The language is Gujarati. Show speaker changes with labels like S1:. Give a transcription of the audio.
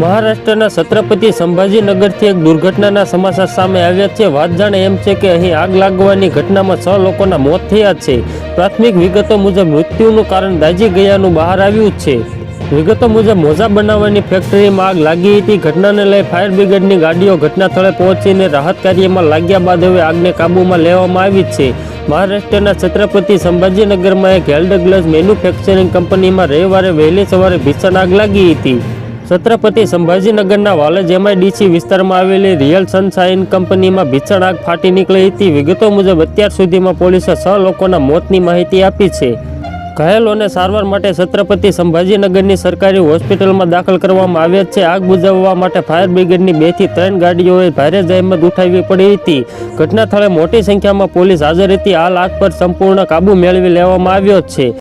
S1: મહારાષ્ટ્રના છત્રપતિ સંભાજીનગરથી એક દુર્ઘટનાના સમાચાર સામે આવ્યા છે. વાત જાણે એમ છે કે અહીં આગ લાગવાની ઘટનામાં છ લોકોના મોત થયા છે. પ્રાથમિક વિગતો મુજબ મૃત્યુનું કારણ દાજી ગયાનું બહાર આવ્યું છે. વિગતો મુજબ મોજા બનાવવાની ફેક્ટરીમાં આગ લાગી હતી. ઘટનાને લઈ ફાયર બ્રિગેડની ગાડીઓ ઘટના સ્થળે પહોંચીને રાહત કાર્યમાં લાગ્યા બાદ હવે આગને કાબૂમાં લેવામાં આવી છે. મહારાષ્ટ્રના છત્રપતિ સંભાજીનગરમાં એક હેલ્ડગ્લસ મેન્યુફેક્ચરિંગ કંપનીમાં રવિવારે વહેલી સવારે ભીષણ આગ લાગી હતી. છત્રપતિ સંભાજીનગરના વાલેજ એમઆઈડીસી વિસ્તારમાં આવેલી રિયલ સનશાઇન કંપનીમાં ભીષણ આગ ફાટી નીકળી હતી. વિગતો મુજબ, અત્યાર સુધીમાં પોલીસે છ લોકોના મોતની માહિતી આપી છે. ઘાયલોને સારવાર માટે છત્રપતિ સંભાજીનગરની સરકારી હોસ્પિટલમાં દાખલ કરવામાં આવ્યા છે. આગ બુઝાવવા માટે ફાયર બ્રિગેડની બેથી ત્રણ ગાડીઓએ ભારે જહેમત ઉઠાવવી પડી હતી. ઘટના સ્થળે મોટી સંખ્યામાં પોલીસ હાજર હતી. હાલ આગ પર સંપૂર્ણ કાબુ મેળવી લેવામાં આવ્યો છે.